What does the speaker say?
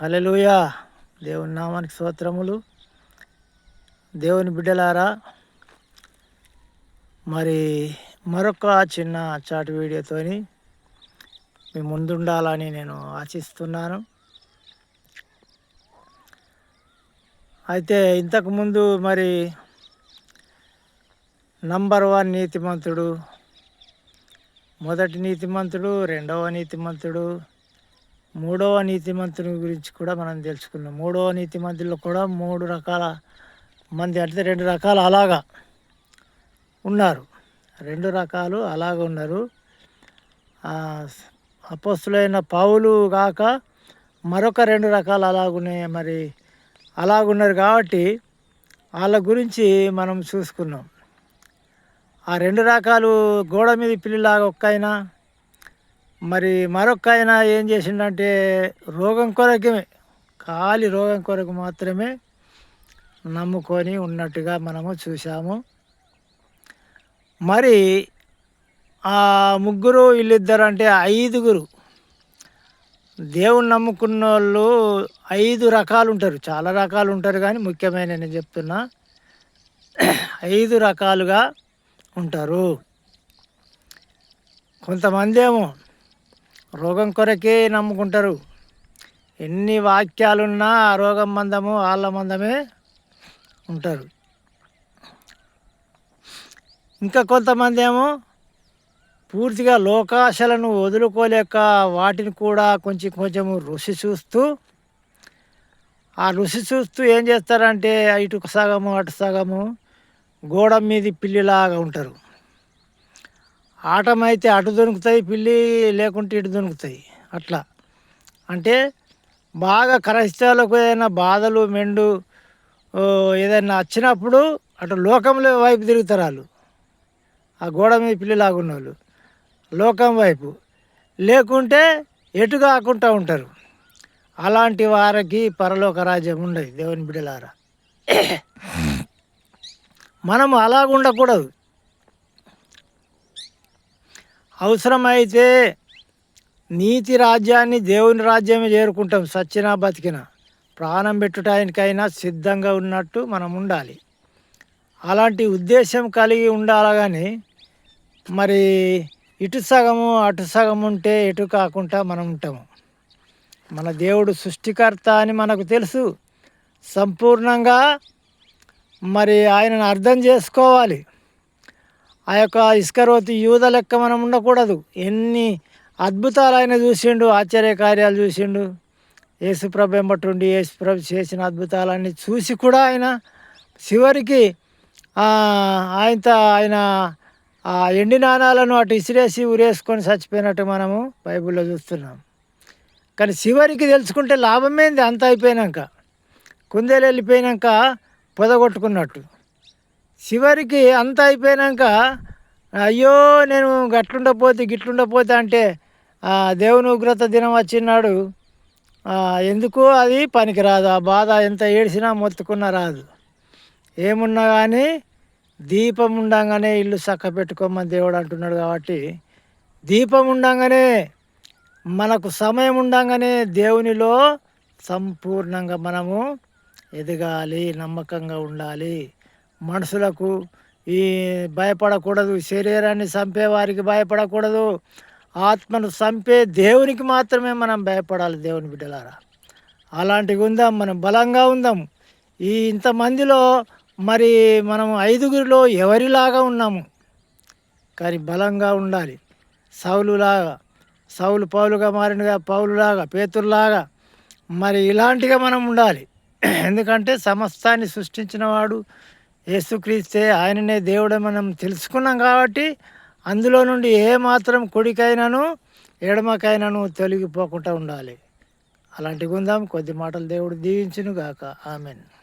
Hallelujah దేవుని నామానికి స్తోత్రములు. దేవుని బిడ్డలారా మరి మరొక చిన్న చాటు వీడియోతోని మీ ముందుండాలని నేను ఆశిస్తున్నాను. అయితే ఇంతకుముందు మరి నంబర్ వన్ నీతిమంతుడు మొదటి నీతిమంతుడు రెండవ నీతిమంతుడు మూడవ నీతిమంతుని గురించి కూడా మనం తెలుసుకున్నాం మూడవ నీతిమంతుల్లో కూడా మూడు రకాల మంది అంటే రెండు రకాలు అలాగా ఉన్నారు. రెండు రకాలు అలాగ ఉన్నారు. అపస్తులైన పావులు కాక మరొక రెండు రకాలు అలాగున్నాయి మరి అలాగున్నారు కాబట్టి వాళ్ళ గురించి మనం చూసుకున్నాం ఆ రెండు రకాలు గోడ మీద పిల్లిలాగా ఒక్కైనా మరి మరొక ఆయన ఏం చేసిండంటే రోగం కొరకమే ఖాళీ రోగం కొరకు మాత్రమే నమ్ముకొని ఉన్నట్టుగా మనము చూసాము మరి ఆ ముగ్గురు వీళ్ళిద్దరు అంటే ఐదుగురు. దేవుని నమ్ముకున్న వాళ్ళు ఐదు రకాలు ఉంటారు చాలా రకాలు ఉంటారు కానీ ముఖ్యమైన నేను చెప్తున్నా ఐదు రకాలుగా ఉంటారు. కొంతమంది ఏమో రోగం కొరకే నమ్ముకుంటారు. ఎన్ని వాక్యాలున్నా ఆ రోగం మందము వాళ్ళ మందమే ఉంటారు. ఇంకా కొంతమంది ఏమో పూర్తిగా లోకాశలను వదులుకోలేక వాటిని కూడా కొంచెం కొంచెము రుచి చూస్తూ ఆ రుచి చూస్తూ ఏం చేస్తారంటే ఇటు సగము అటు సగము గోడ మీది పిల్లిలాగా ఉంటారు. ఆటం అయితే అటు దొరుకుతాయి పిల్లి లేకుంటే ఇటు దొరుకుతాయి. అట్లా. అంటే బాగా కరస్తాలకు ఏదైనా బాధలు మెండు ఏదైనా వచ్చినప్పుడు అటు లోకంలో వైపు తిరుగుతారు వాళ్ళు. ఆ గోడ మీద పిల్లిలాగా ఉన్న వాళ్ళు. లోకం వైపు. లేకుంటే ఎటు కాకుండా ఉంటారు. అలాంటి వారికి పరలోక రాజ్యం ఉండదు దేవుని బిడ్డలారా. మనం అలాగుండకూడదు ఉండకూడదు అవసరమైతే నీతి రాజ్యాన్ని దేవుని రాజ్యమే చేరుకుంటాం సచ్చినా బతికిన. ప్రాణం పెట్టుటానికైనా సిద్ధంగా ఉన్నట్టు మనం ఉండాలి. అలాంటి ఉద్దేశం కలిగి ఉండాలగానే మరి ఇటు సగము అటు సగం ఉంటే ఎటు కాకుండా మనం ఉంటాము. మన దేవుడు సృష్టికర్త అని మనకు తెలుసు. సంపూర్ణంగా మరి ఆయనను అర్థం చేసుకోవాలి. ఆ యొక్క ఇస్కరోతి యూద లెక్క మనం ఉండకూడదు. ఎన్ని అద్భుతాలు ఆయన చూసిండు ఆశ్చర్య కార్యాలు చూసిండు. యేసుప్రభు ఎంబట్టుండి యేసుప్రభు చేసిన అద్భుతాలన్నీ చూసి కూడా ఆయన చివరికి ఆయనతో ఆయన ఆ ఎండి నాణాలను అటు ఇసిరేసి ఉరేసుకొని చచ్చిపోయినట్టు మనము బైబిల్లో చూస్తున్నాం. కానీ చివరికి తెలుసుకుంటే లాభమేంది అంత అయిపోయినాక. కుందేలు వెళ్ళిపోయినాక పొదగొట్టుకున్నట్టు చివరికి అంత అయిపోయినాక అయ్యో నేను గట్లుండపోతే గిట్లుండపోతే అంటే దేవుని ఉగ్రత దినం వచ్చినాడు. ఎందుకు అది పనికిరాదు. ఆ బాధ ఎంత ఏడిసినా మొత్తుకున్న రాదు. ఏమున్నా కానీ దీపం ఉండగానే ఇల్లు చక్క పెట్టుకోమని దేవుడు అంటున్నాడు కాబట్టి దీపం ఉండగానే మనకు సమయం ఉండగానే దేవునిలో సంపూర్ణంగా మనము ఎదగాలి నమ్మకంగా ఉండాలి. మనుషులకు ఈ భయపడకూడదు. శరీరాన్ని చంపే వారికి భయపడకూడదు. ఆత్మను చంపే దేవునికి మాత్రమే మనం భయపడాలి దేవుని బిడ్డలారా. అలాంటివి ఉందాం మనం బలంగా ఉందాం. ఈ ఇంతమందిలో మరి మనం ఐదుగురిలో ఎవరిలాగా ఉన్నాము? కానీ బలంగా ఉండాలి. సౌలులాగా సౌలు పౌలుగా మారినగా పౌలులాగా పేతుల్లాగా మరి ఇలాంటిగా మనం ఉండాలి. ఎందుకంటే సమస్తాన్ని సృష్టించినవాడు యేసుక్రీస్తే ఆయననే దేవుడు మనం తెలుసుకున్నాం కాబట్టి అందులో నుండి ఏ మాత్రం కుడికైనాను ఎడమకైనాను తొలగిపోకుండా ఉండాలి. అలాంటివి ఉందాం. కొద్ది మాటలు దేవుడు దీవించునుగాక. ఆమెను.